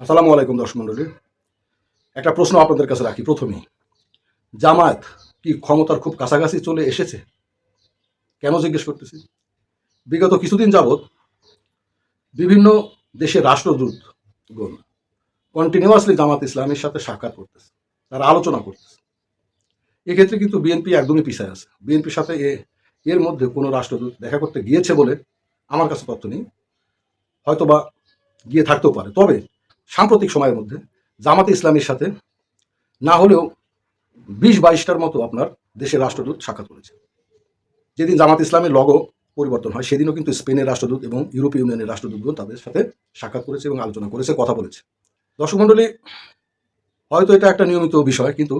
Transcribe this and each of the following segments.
আসসালামু আলাইকুম দর্শক মণ্ডলী। একটা প্রশ্ন আপনাদের কাছে রাখি প্রথমেই। জামায়াত কি ক্ষমতার খুব কাছাকাছি চলে এসেছে? কেন জিজ্ঞেস করতেছি? বিগত কিছুদিন যাবৎ বিভিন্ন দেশের রাষ্ট্রদূত রাষ্ট্রদূতগণ কন্টিনিউয়াসলি জামাত ইসলামের সাথে সাক্ষাৎ করতেছে, তারা আলোচনা করতেছে। এক্ষেত্রে কিন্তু বিএনপি একদমই পিছায় আছে। বিএনপির সাথে এ, এর মধ্যে কোনো রাষ্ট্রদূত দেখা করতে গিয়েছে বলে আমার কাছে তথ্য নেই। হয়তোবা গিয়ে থাকতেও পারে। তবে সাম্প্রতিক সময়ের মধ্যে জামাতে ইসলামের সাথে না হলেও বিশ বাইশটার মতো আপনার দেশের রাষ্ট্রদূত সাক্ষাৎ করেছে। যেদিন জামাত ইসলামের লগো পরিবর্তন হয়, সেদিনও কিন্তু স্পেনের রাষ্ট্রদূত এবং ইউরোপীয় ইউনিয়নের রাষ্ট্রদূতগণ তাদের সাথে সাক্ষাৎ করেছে এবং আলোচনা করেছে, কথা বলেছে। দর্শক মণ্ডলী, হয়তো এটা একটা নিয়মিত বিষয়, কিন্তু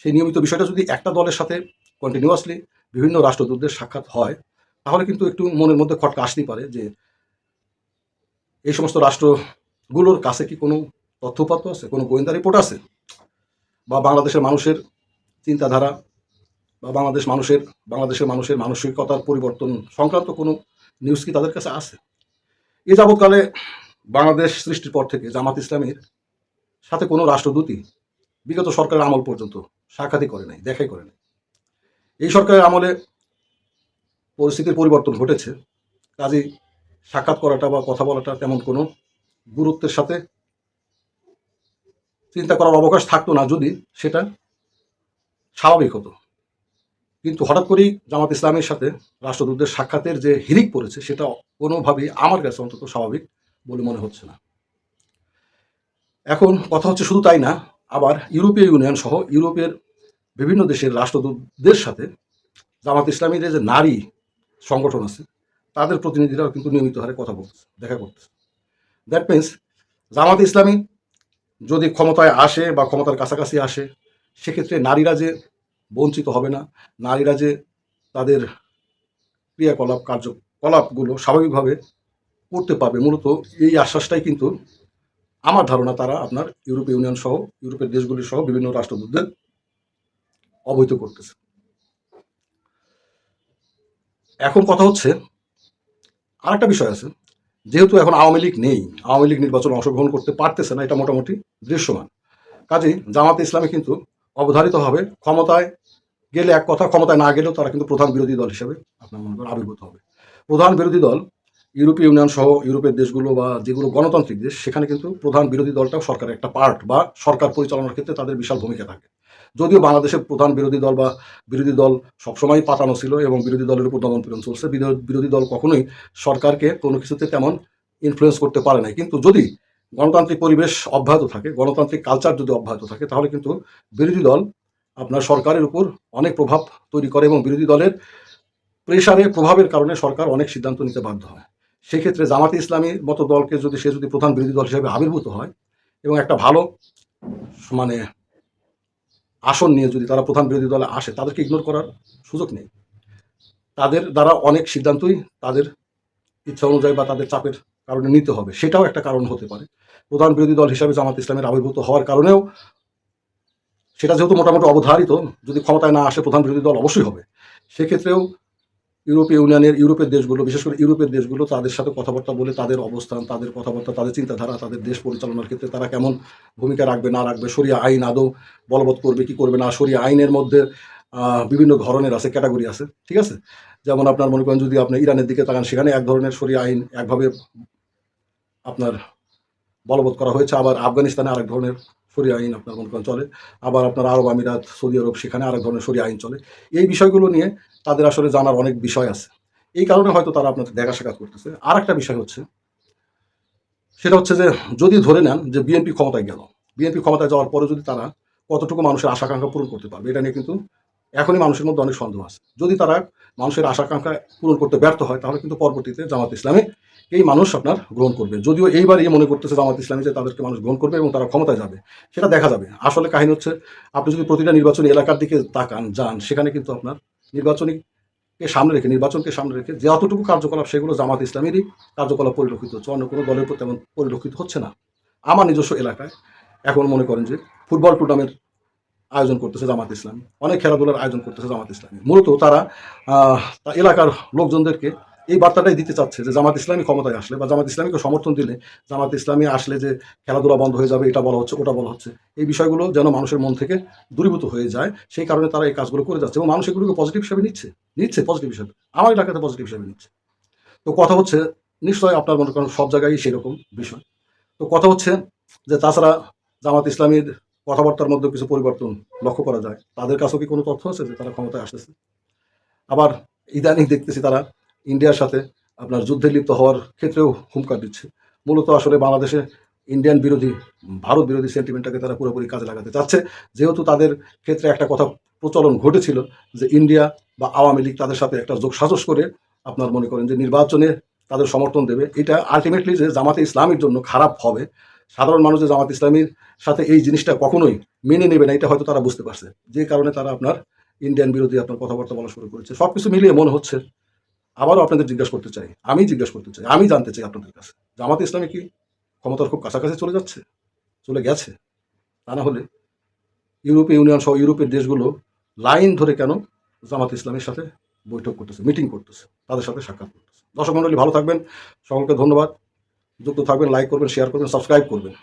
সেই নিয়মিত বিষয়টা যদি একটা দলের সাথে কন্টিনিউয়াসলি বিভিন্ন রাষ্ট্রদূতদের সাক্ষাৎ হয়, তাহলে কিন্তু একটু মনের মধ্যে খটকা আসতেই পারে যে এই সমস্ত রাষ্ট্রগুলোর কাছে কি কোনো তথ্যপাত্র আছে? কোনো গোয়েন্দা রিপোর্ট আছে? বা বাংলাদেশের মানুষের চিন্তাধারা বা বাংলাদেশ মানুষের, বাংলাদেশের মানুষের মানসিকতার পরিবর্তন সংক্রান্ত কোনো নিউজ কি তাদের কাছে আছে? এ যাবৎকালে বাংলাদেশ সৃষ্টির পর থেকে জামাত ইসলামের সাথে কোনো রাষ্ট্রদূতই বিগত সরকারের আমল পর্যন্ত সাক্ষাৎই করে নাই, দেখাই করে নাই। এই সরকারের আমলে পরিস্থিতির পরিবর্তন ঘটেছে। কাজেই সাক্ষাৎ করাটা বা কথা বলাটা তেমন কোনো গুরুত্বের সাথে চিন্তা করার অবকাশ থাকতো না যদি সেটা স্বাভাবিক হতো। কিন্তু হঠাৎ করেই জামাত ইসলামের সাথে রাষ্ট্রদূতদের সাক্ষাতের যে হিরিক পড়েছে সেটা কোনোভাবেই আমার কাছে অন্তত স্বাভাবিক বলে মনে হচ্ছে না। এখন কথা হচ্ছে শুধু তাই না, আবার ইউরোপীয় ইউনিয়ন সহ ইউরোপের বিভিন্ন দেশের রাষ্ট্রদূতদের সাথে জামাত ইসলামীর যে নারী সংগঠন আছে, তাদের প্রতিনিধিরাও কিন্তু নিয়মিত হারে কথা বলতেছে, দেখা করতেছে। দ্যাট মিন্স জামাত ইসলামী যদি ক্ষমতায় আসে বা ক্ষমতার কাছাকাছি আসে, সেক্ষেত্রে নারীরা যে বঞ্চিত হবে না, নারীরা যে তাদের ক্রিয়াকলাপ কার্যকলাপগুলো স্বাভাবিকভাবে করতে পারবে। মূলত এই আশ্বাসটাই কিন্তু আমার ধারণা তারা আপনার ইউরোপীয় ইউনিয়ন সহ, ইউরোপের দেশগুলি সহ বিভিন্ন রাষ্ট্রদূতদের অবহিত করতেছে। এখন কথা হচ্ছে, আরেকটা বিষয় আছে। যেহেতু এখন আওয়ামী লীগ নেই, আওয়ামী লীগ নির্বাচনে অংশগ্রহণ করতে পারতেছে না, এটা মোটামুটি দৃশ্যমান। কাজেই জামাতে ইসলামে কিন্তু অবধারিতভাবে ক্ষমতায় গেলে এক কথা, ক্ষমতায় না গেলেও তারা কিন্তু প্রধান বিরোধী দল হিসেবে আপনার মনে করেন আবির্ভূত হবে। প্রধান বিরোধী দল, ইউরোপীয় ইউনিয়ন সহ ইউরোপের দেশগুলো বা যেগুলো গণতান্ত্রিক দেশ, সেখানে কিন্তু প্রধান বিরোধী দলটাও সরকারের একটা পার্ট বা সরকার পরিচালনার ক্ষেত্রে তাদের বিশাল ভূমিকা থাকে। যদিও বাংলাদেশের প্রধান বিরোধী দল বা বিরোধী দল সবসময় পাতানো ছিল এবং বিরোধী দলের উপর দমন পীড়ন চলছে, বিরোধী দল কখনোই সরকারকে কোনো কিছুতে তেমন ইনফ্লুয়েন্স করতে পারে না কিন্তু যদি গণতান্ত্রিক পরিবেশ অব্যাহত থাকে, গণতান্ত্রিক কালচার যদি অব্যাহত থাকে, তাহলে কিন্তু বিরোধী দল আপনার সরকারের উপর অনেক প্রভাব তৈরি করে এবং বিরোধী দলের প্রেশারে প্রভাবের কারণে সরকার অনেক সিদ্ধান্ত নিতে বাধ্য হয়। সেক্ষেত্রে জামাতে ইসলামীর মতো দলকে যদি সে যদি প্রধান বিরোধী দল হিসেবে আবির্ভূত হয় এবং একটা ভালো মানে আসন নিয়ে যদি তারা প্রধান বিরোধী দলে আসে, তাদেরকে ইগনোর করার সুযোগ নেই। তাদের দ্বারা অনেক সিদ্ধান্তই তাদের ইচ্ছা অনুযায়ী বা তাদের চাপের কারণে নিতে হবে। সেটাও একটা কারণ হতে পারে। প্রধান বিরোধী দল হিসাবে জামাত ইসলামের আবির্ভূত হওয়ার কারণেও সেটা যেহেতু মোটামুটি অবধারিত, যদি ক্ষমতায় না আসে প্রধান বিরোধী দল অবশ্যই হবে। সেক্ষেত্রেও ইউরোপীয় ইউনিয়নের ইউরোপের দেশগুলো, বিশেষ করে ইউরোপের দেশগুলো তাদের সাথে কথাবার্তা বলে তাদের অবস্থান, তাদের কথাবার্তা, তাদের চিন্তাধারা, তাদের দেশ পরিচালনার ক্ষেত্রে তারা কেমন ভূমিকা রাখবে, না রাখবে সরিয়া আইন আদৌ বলবৎ করবে, কি করবে না সরিয়া আইনের মধ্যে বিভিন্ন ধরনের আছে, ক্যাটাগরি আছে, ঠিক আছে? যেমন আপনার মনে করেন যদি আপনি ইরানের দিকে তাকান, সেখানে এক ধরনের সরিয়া আইন একভাবে আপনার বলবৎ করা হয়েছে, আবার আফগানিস্তানে আরেক ধরনের সরিয়া আইন আপনার মনে চলে। আবার আপনার আরব আমিরাত, সৌদি আরব, সেখানে আরেক ধরনের সরিয়া আইন চলে। এই বিষয়গুলো নিয়ে তাদের আসলে জানার অনেক বিষয় আছে। এই কারণে হয়তো তারা আপনাদের দেখা সাক্ষাৎ করতেছে। আর একটা বিষয় হচ্ছে, সেটা হচ্ছে যে, যদি ধরে নেন যে বিএনপি ক্ষমতায় গেল, বিএনপি ক্ষমতায় যাওয়ার পরে যদি তারা কতটুকু মানুষের আশা আকাঙ্ক্ষা পূরণ করতে পারবে, এটা নিয়ে কিন্তু এখনই মানুষের মধ্যে অনেক সন্দেহ আছে। যদি তারা মানুষের আশা আকাঙ্ক্ষা পূরণ করতে ব্যর্থ হয়, তাহলে কিন্তু পরবর্তীতে জামাত ইসলামে এই মানুষ আপনার গ্রহণ করবে। যদিও এইবার এই মনে করতেছে জামাত ইসলামী যে তাদেরকে মানুষ গ্রহণ করবে এবং তারা ক্ষমতায় যাবে, সেটা দেখা যাবে। আসলে কাহিনী হচ্ছে, আপনি যদি প্রতিটা নির্বাচনী এলাকার দিকে তাকান, যান, সেখানে কিন্তু আপনার নির্বাচনী কে সামনে রেখে, নির্বাচনকে সামনে রেখে যে অতটুকু কার্যকলাপ, সেগুলো জামাত ইসলামেরই কার্যকলাপ পরিলক্ষিত হচ্ছে। অন্য কোনো দলের প্রতি তেমন পরিলক্ষিত হচ্ছে না। আমার নিজস্ব এলাকায় এখন মনে করেন যে ফুটবল টুর্নামেন্ট আয়োজন করতেছে জামাত ইসলাম। অনেক খেলাধুলার আয়োজন করতেছে জামাত ইসলামী। মূলত তারা এলাকার লোকজনদেরকে এই বার্তাটাই দিতে চাচ্ছে যে জামাত ইসলামী ক্ষমতায় আসলে বা জামাত ইসলামীকে সমর্থন দিলে জামাত ইসলামী আসলে যে খেলাধুলা বন্ধ হয়ে যাবে, এটা বলা হচ্ছে, ওটা বলা হচ্ছে। এই বিষয়গুলো যেন মানুষের মন থেকে দূরীভূত হয়ে যায়, সেই কারণে তারা এই কাজগুলো করে যাচ্ছে এবং মানুষ এগুলোকে পজিটিভ হিসাবে নিচ্ছে নিচ্ছে পজিটিভ হিসাবে। আমার এলাকাতে পজিটিভ হিসাবে নিচ্ছে। তো কথা হচ্ছে, নিশ্চয়ই আপনার মনে করেন সব জায়গায় সেরকম বিষয়। তো কথা হচ্ছে যে তাছাড়া জামাত ইসলামীর কথাবার্তার মধ্যে কিছু পরিবর্তন লক্ষ্য করা যায়। তাদের কাছেও কি কোনো তথ্য আছে যে তারা ক্ষমতায় আসতেছে? আবার ইদানিং দেখতেছি তারা ইন্ডিয়ার সাথে আপনার যুদ্ধে লিপ্ত হওয়ার ক্ষেত্রেও হুমকার দিচ্ছে। মূলত আসলে বাংলাদেশে ইন্ডিয়ান বিরোধী, ভারত বিরোধী সেন্টিমেন্টটাকে তারা পুরোপুরি কাজে লাগাতে চাচ্ছে। যেহেতু তাদের ক্ষেত্রে একটা কথা প্রচলন ঘটেছিল যে ইন্ডিয়া বা আওয়ামী লীগ তাদের সাথে একটা যোগ সাজস করে আপনার মনে করেন যে নির্বাচনে তাদের সমর্থন দেবে। এটা আলটিমেটলি যে জামাতে ইসলামের জন্য খারাপ হবে। সাধারণ মানুষ যে জামাত ইসলামীর সাথে এই জিনিসটা কখনোই মেনে নেবে না, এটা হয়তো তারা বুঝতে পারছে। যে কারণে তারা আপনার ইন্ডিয়ান বিরোধী আপনার কথাবার্তা বলা শুরু করেছে। সব কিছু মিলিয়ে মনে হচ্ছে আবারও আপনাদের জিজ্ঞাসা করতে চাই, আমি জিজ্ঞাসা করতে চাই, আমি জানতে চাই আপনাদের কাছে, জামাত ইসলামী কি ক্ষমতার খুব কাছাকাছি চলে যাচ্ছে, চলে গেছে? তা না হলে ইউরোপীয় ইউনিয়ন সহ ইউরোপের দেশগুলো লাইন ধরে কেন জামাত ইসলামের সাথে বৈঠক করতেছে, মিটিং করতেছে, তাদের সাথে সাক্ষাৎ করতেছে? দর্শক মণ্ডলী, ভালো থাকবেন, সকলকে ধন্যবাদ। যুক্ত থাকবেন লাইক করবেন শেয়ার করবেন সাবস্ক্রাইব করবেন।